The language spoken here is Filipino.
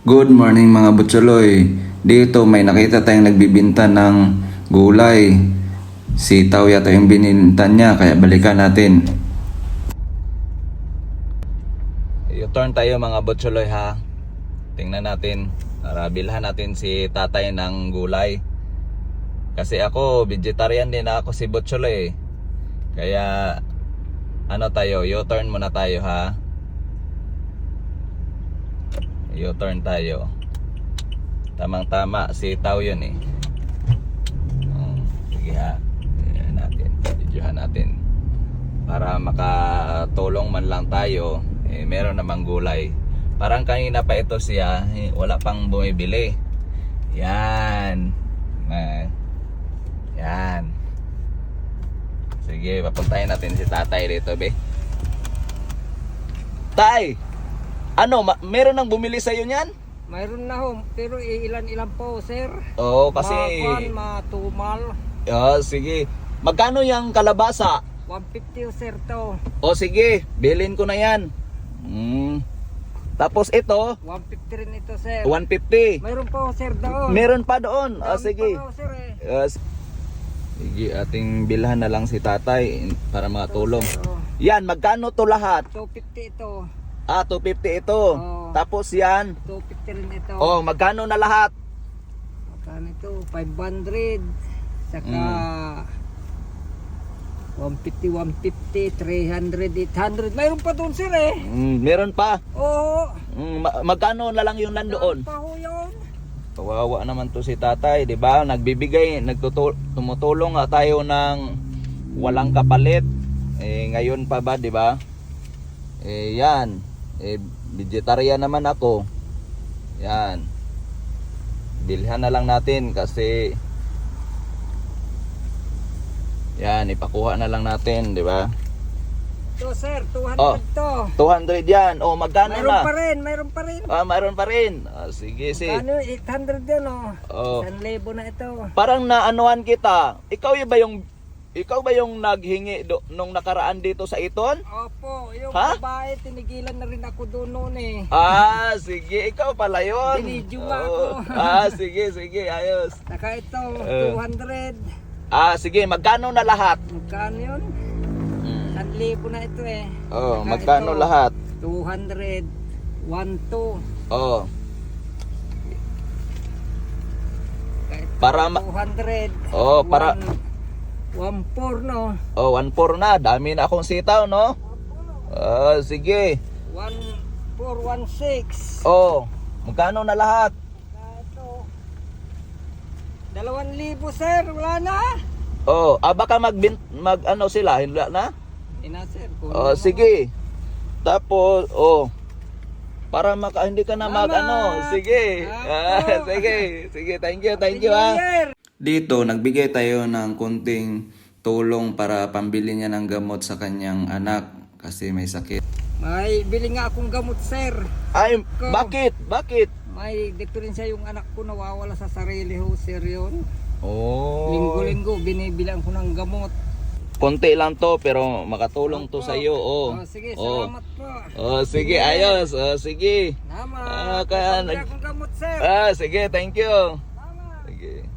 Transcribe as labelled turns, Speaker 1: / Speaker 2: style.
Speaker 1: Good morning mga butsuloy. Dito may nakita tayong nagbibinta ng gulay. Sitaw yata yung bininta niya kaya balikan natin. U-turn tayo mga butsuloy ha. Tingnan natin. Para bilhan natin si tatay ng gulay. Kasi ako, vegetarian din ako si butsuloy. Kaya ano tayo, U-turn muna tayo ha. U-turn tayo. Tamang-tama, sitaw yun eh. Um, sige ha. Ayan natin. Videohan natin. Para makatulong man lang tayo, eh, meron namang gulay. Parang kanina pa ito siya, eh, wala pang bumibili. Yan. Na, yan. Sige, papuntahin natin si tatay dito, be. Tay! Ano, ma- meron nang bumili sa'yo niyan?
Speaker 2: Mayroon na ho, pero ilan-ilan po, sir.
Speaker 1: Oo, kasi...
Speaker 2: Makuan, matumal.
Speaker 1: Oh, sige. Magkano yung kalabasa?
Speaker 2: 150 ho, sir, to.
Speaker 1: O sige, bilhin ko na yan. Mm. Tapos ito,
Speaker 2: 150 rin ito, sir.
Speaker 1: 150.
Speaker 2: Mayroon po, sir, doon.
Speaker 1: Meron pa doon. O
Speaker 2: Dami
Speaker 1: sige.
Speaker 2: pa sir, eh.
Speaker 1: Yes. Sige, ating bilhan na lang si tatay para makatulong.
Speaker 2: Oo.
Speaker 1: Yan, magkano to lahat?
Speaker 2: 250 ito.
Speaker 1: Ah, 250 ito.
Speaker 2: Oo.
Speaker 1: Tapos yan.
Speaker 2: 250 rin ito.
Speaker 1: Oh, magkano na lahat?
Speaker 2: Magkano ito? 500. Saka...
Speaker 1: Mm.
Speaker 2: 150, 150, 300, 800. Mayroon pa doon, sir, eh.
Speaker 1: Mm, meron pa.
Speaker 2: Oo.
Speaker 1: Mm, ma- magkano na lang yung nandoon?
Speaker 2: Pa ho yun.
Speaker 1: Kawawa naman to si tatay, 'di ba? Nagbibigay, nagtutul- tumutulong nga tayo ng walang kapalit. Eh ngayon pa ba, 'di ba? Eh yan. Eh vegetarian naman ako. Yan. Bilhan na lang natin kasi Yan, ipakuha na lang natin, 'di ba?
Speaker 2: Ito, sir, 200
Speaker 1: Oh.
Speaker 2: to.
Speaker 1: 200 yan. Oh, magkano
Speaker 2: Mayroon
Speaker 1: na?
Speaker 2: pa rin, mayroon pa rin.
Speaker 1: Ah, mayroon pa rin. Ah, sige, sige.
Speaker 2: Ano, 800 din, oh.
Speaker 1: Oh.
Speaker 2: 1,000 na ito.
Speaker 1: parang naanuhan kita. Ikaw yung ba yung ikaw ba yung naghingi do, nung nakaraan dito sa Iton?
Speaker 2: Opo, yung
Speaker 1: Ha?
Speaker 2: babae, tinigilan na rin ako doon noon eh.
Speaker 1: Ah, sige, ikaw pala yun.
Speaker 2: Binidyo
Speaker 1: Oo.
Speaker 2: ako.
Speaker 1: ah, sige, sige, ayos.
Speaker 2: Saka ito,
Speaker 1: Eh.
Speaker 2: 200.
Speaker 1: Ah, sige, magkano na lahat?
Speaker 2: Magkano yun? 1,000 na ito eh.
Speaker 1: Oh,
Speaker 2: Saka
Speaker 1: magkano
Speaker 2: ito,
Speaker 1: lahat?
Speaker 2: 200. 1, 2.
Speaker 1: Oh,
Speaker 2: ito,
Speaker 1: Para ma-
Speaker 2: 200.
Speaker 1: Oh, para-
Speaker 2: 1, 4 no?
Speaker 1: oh, 1.4 na. Dami na akong sitaw, no? Ah, sige.
Speaker 2: 1, 4, 1, 6.
Speaker 1: Oh, magkano na lahat?
Speaker 2: Ito, 2,000 sir, wala na.
Speaker 1: Oh, ah, baka mag, mag ano sila, hindi na?
Speaker 2: Ina sir,
Speaker 1: Oh, sige. Tapos, oh. Para maka hindi ka na mag
Speaker 2: Tama.
Speaker 1: ano. Sige. Ah, sige. Sige, thank you, thank you.
Speaker 2: Year!
Speaker 1: Dito, nagbigay tayo ng kunting tulong para pambili niya ng gamot sa kanyang anak kasi may sakit.
Speaker 2: May bili nga akong gamot, sir.
Speaker 1: Ay,
Speaker 2: Ko.
Speaker 1: bakit? Bakit?
Speaker 2: May diferensya yung anak ko nawawala sa sarili ho, sir yun.
Speaker 1: Oh.
Speaker 2: Linggo-linggo, binibilang ko ng gamot.
Speaker 1: Konti lang to pero makatulong to sa iyo. Oh.
Speaker 2: Oh, sige,
Speaker 1: Oh.
Speaker 2: salamat po.
Speaker 1: Oh, sige, ayos. Oh, sige.
Speaker 2: Salamat.
Speaker 1: Ah, kaya nag-
Speaker 2: akong gamot, sir.
Speaker 1: Ah, sige, thank you.
Speaker 2: Salamat.
Speaker 1: Sige.